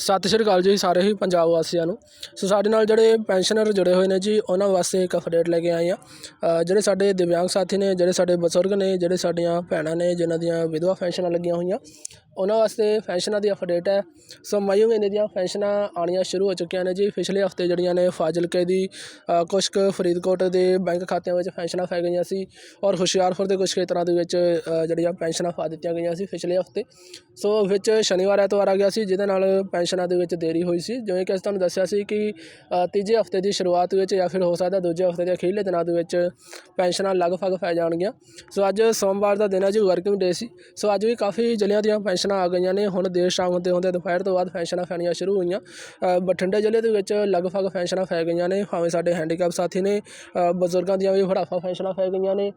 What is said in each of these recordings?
ਸਤਿ ਸ਼੍ਰੀ ਅਕਾਲ ਜੀ ਸਾਰੇ ਹੀ ਪੰਜਾਬ ਵਾਸੀਆਂ ਨੂੰ। ਸੋ ਸਾਡੇ ਨਾਲ ਜਿਹੜੇ ਪੈਨਸ਼ਨਰ ਜੁੜੇ ਹੋਏ ਨੇ ਜੀ, ਉਹਨਾਂ ਵਾਸਤੇ ਇੱਕ ਅਪਡੇਟ ਲੈ ਕੇ ਆਏ ਆ ਜਿਹੜੇ ਸਾਡੇ ਦਿਵਿਆਂਗ ਸਾਥੀ ਨੇ, ਜਿਹੜੇ ਸਾਡੇ ਬਜ਼ੁਰਗ ਨੇ, ਜਿਹੜੇ ਸਾਡੀਆਂ ਭੈਣਾਂ ਨੇ, ਜਿਨ੍ਹਾਂ ਦੀਆਂ ਵਿਧਵਾ ਪੈਨਸ਼ਨਾਂ ਲੱਗੀਆਂ ਹੋਈਆਂ ਉਹਨਾਂ ਵਾਸਤੇ ਪੈਨਸ਼ਨਾਂ ਦੀ ਅਪਡੇਟ ਹੈ। ਸੋ ਮਈ ਮਹੀਨੇ ਦੀਆਂ ਪੈਨਸ਼ਨਾਂ ਆਉਣੀਆਂ ਸ਼ੁਰੂ ਹੋ ਚੁੱਕੀਆਂ ਨੇ ਜੀ। ਪਿਛਲੇ ਹਫ਼ਤੇ ਜਿਹੜੀਆਂ ਨੇ ਫਾਜ਼ਿਲਕੇ ਦੀ ਕੁਛ ਕੁ ਫਰੀਦਕੋਟ ਦੇ ਬੈਂਕ ਖਾਤਿਆਂ ਵਿੱਚ ਪੈਨਸ਼ਨਾਂ ਪੈ ਗਈਆਂ ਸੀ ਔਰ ਹੁਸ਼ਿਆਰਪੁਰ ਦੇ ਕੁਝ ਖੇਤਰਾਂ ਦੇ ਵਿੱਚ ਜਿਹੜੀਆਂ ਪੈਨਸ਼ਨਾਂ ਪਾ ਦਿੱਤੀਆਂ ਗਈਆਂ ਸੀ ਪਿਛਲੇ ਹਫ਼ਤੇ। ਸੋ ਵਿੱਚ ਸ਼ਨੀਵਾਰ, ਐਤਵਾਰ ਆ ਗਿਆ ਸੀ, ਜਿਹਦੇ ਨਾਲ ਪੈਨਸ਼ਨਾਂ ਦੇ ਵਿੱਚ ਦੇਰੀ ਹੋਈ ਸੀ। ਜਿਵੇਂ ਕਿ ਅਸੀਂ ਤੁਹਾਨੂੰ ਦੱਸਿਆ ਸੀ ਕਿ ਤੀਜੇ ਹਫ਼ਤੇ ਦੀ ਸ਼ੁਰੂਆਤ ਵਿੱਚ ਜਾਂ ਫਿਰ ਹੋ ਸਕਦਾ ਦੂਜੇ ਹਫ਼ਤੇ ਦੇ ਅਖੀਰਲੇ ਦਿਨਾਂ ਦੇ ਵਿੱਚ ਪੈਨਸ਼ਨਾਂ ਲਗਭਗ ਪੈ ਜਾਣਗੀਆਂ। ਸੋ ਅੱਜ ਸੋਮਵਾਰ ਦਾ ਦਿਨ ਹੈ ਜੀ ਵਰਕਿੰਗ ਡੇ ਸੀ। ਸੋ ਅੱਜ ਵੀ ਕਾਫੀ ਜ਼ਿਲ੍ਹਿਆਂ ਦੀਆਂ ਫੈਸ਼ਨਾਂ ਆ ਗਈਆਂ ਨੇ। ਹੁਣ ਦੇਰ ਸ਼ਾਮ ਹੁੰਦੇ ਹੁੰਦੇ ਦੁਪਹਿਰ ਤੋਂ ਬਾਅਦ ਫੈਸ਼ਨਾਂ ਪੈਣੀਆਂ ਸ਼ੁਰੂ ਹੋਈਆਂ। ਅ, ਬਠਿੰਡੇ ਜ਼ਿਲ੍ਹੇ ਦੇ ਵਿੱਚ ਲਗਭਗ ਫੈਸ਼ਨਾਂ ਪੈ ਗਈਆਂ ਨੇ। ਭਾਵੇਂ ਸਾਡੇ ਹੈਂਡੀਕੈਪ ਸਾਥੀ ਨੇ ਅ, ਬਜ਼ੁਰਗਾਂ ਦੀਆਂ ਵੀ ਬੁਢਾਪਾ ਫੈਸ਼ਨਾਂ ਪੈ ਗਈਆਂ ਨੇ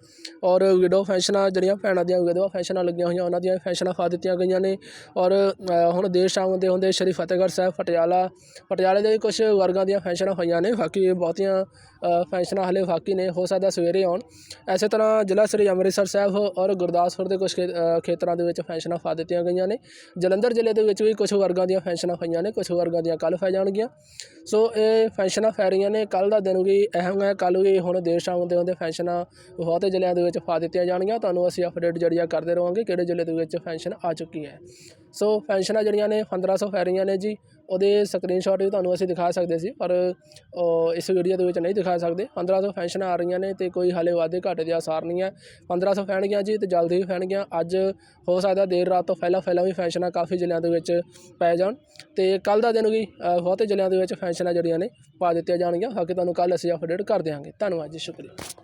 ਔਰ ਵਿਡੋ ਫੈਸ਼ਨਾਂ ਜਿਹੜੀਆਂ ਭੈਣਾਂ ਦੀਆਂ ਵਿਧਵਾ ਫੈਸ਼ਨਾਂ ਲੱਗੀਆਂ ਹੋਈਆਂ ਉਹਨਾਂ ਦੀਆਂ ਫੈਸ਼ਨਾਂ ਪਾ ਦਿੱਤੀਆਂ ਗਈਆਂ ਨੇ ਔਰ ਅ, ਹੁਣ ਦੇਰ ਸ਼ਾਮ ਹੁੰਦੇ ਹੁੰਦੇ ਸ਼੍ਰੀ ਫਤਿਹਗੜ੍ਹ ਸਾਹਿਬ ਪਟਿਆਲਾ ਪਟਿਆਲੇ ਦੇ ਵੀ ਕੁਝ ਵਰਗਾਂ ਦੀਆਂ ਫੈਸ਼ਨਾਂ ਹੋਈਆਂ ਨੇ। ਬਾਕੀ ਬਹੁਤੀਆਂ ਪੈਨਸ਼ਨਾਂ ਹਾਲੇ ਬਾਕੀ ਨੇ, ਹੋ ਸਕਦਾ ਸਵੇਰੇ ਆਉਣ। ਇਸੇ ਤਰ੍ਹਾਂ ਜ਼ਿਲ੍ਹਾ ਸ੍ਰੀ ਅੰਮ੍ਰਿਤਸਰ ਸਾਹਿਬ ਔਰ ਗੁਰਦਾਸਪੁਰ ਦੇ ਕੁਝ ਖੇਤਰਾਂ ਦੇ ਵਿੱਚ ਪੈਨਸ਼ਨਾਂ ਪਾ ਦਿੱਤੀਆਂ ਗਈਆਂ ਨੇ। ਜਲੰਧਰ ਜ਼ਿਲ੍ਹੇ ਦੇ ਵਿੱਚ ਵੀ ਕੁਝ ਵਰਗਾਂ ਦੀਆਂ ਪੈਨਸ਼ਨਾਂ ਪਈਆਂ ਨੇ ਕੁਝ ਵਰਗਾਂ ਦੀਆਂ ਕੱਲ੍ਹ ਪੈ ਜਾਣਗੀਆਂ। ਸੋ ਇਹ ਪੈਨਸ਼ਨਾਂ ਫੈ ਰਹੀਆਂ ਨੇ। ਕੱਲ੍ਹ ਦਾ ਦਿਨ ਵੀ ਅਹਿਮ ਹੈ। ਕੱਲ੍ਹ ਵੀ ਹੁਣ ਦੇਰ ਸ਼ਾਮ ਹੁੰਦੇ ਹੁੰਦੇ ਪੈਨਸ਼ਨਾਂ ਬਹੁਤੇ ਜ਼ਿਲ੍ਹਿਆਂ ਦੇ ਵਿੱਚ ਪਾ ਦਿੱਤੀਆਂ ਜਾਣਗੀਆਂ। ਤੁਹਾਨੂੰ ਅਸੀਂ ਅਪਡੇਟ ਜਿਹੜੀ ਆ ਕਰਦੇ ਰਹਾਂਗੇ ਕਿਹੜੇ ਜ਼ਿਲ੍ਹੇ ਦੇ ਵਿੱਚ ਪੈਨਸ਼ਨ ਆ ਚੁੱਕੀ ਹੈ। ਸੋ ਪੈਨਸ਼ਨਾਂ ਜਿਹੜੀਆਂ ਨੇ 1500 ਫੈ ਰਹੀਆਂ ਨੇ ਜੀ। ਉਹਦੇ ਸਕਰੀਨਸ਼ਾਟ ਵੀ ਤੁਹਾਨੂੰ ਅਸੀਂ ਦਿਖਾ ਸਕਦੇ ਸੀ, ਪਰ ਉਹ ਇਸ ਵੀਡੀਓ ਦੇ ਵਿੱਚ ਨਹੀਂ ਦਿਖਾ ਸਕਦੇ। 1500 ਪੈਨਸ਼ਨਾਂ ਆ ਰਹੀਆਂ ਨੇ ਤੇ ਕੋਈ ਹਾਲੇ ਵਾਧੇ ਘਾਟੇ ਦੇ ਆਸਾਰ ਨਹੀਂ ਹੈ। 1500 ਪੈਣਗੀਆਂ ਜੀ ਤੇ ਜਲਦੀ ਵੀ ਪੈਣਗੀਆਂ ਅੱਜ ਹੋ ਸਕਦਾ ਦੇਰ ਰਾਤ ਤੋਂ ਪਹਿਲਾਂ ਪਹਿਲਾਂ ਵੀ ਪੈਨਸ਼ਨਾਂ ਕਾਫੀ ਜ਼ਿਲ੍ਹਿਆਂ ਦੇ ਵਿੱਚ ਪੈ ਜਾਣ। ਤੇ ਕੱਲ ਦਾ ਦਿਨ ਵੀ ਬਹੁਤੇ ਜ਼ਿਲ੍ਹਿਆਂ ਦੇ ਵਿੱਚ ਪੈਨਸ਼ਨਾਂ ਜਿਹੜੀਆਂ ਨੇ ਪਾ ਦਿੱਤੀਆਂ ਜਾਣਗੀਆਂ। ਬਾਕੀ ਤੁਹਾਨੂੰ ਕੱਲ ਅਸੀਂ ਅਪਡੇਟ ਕਰ ਦਿਆਂਗੇ। ਧੰਨਵਾਦ ਜੀ, ਸ਼ੁਕਰੀਆ।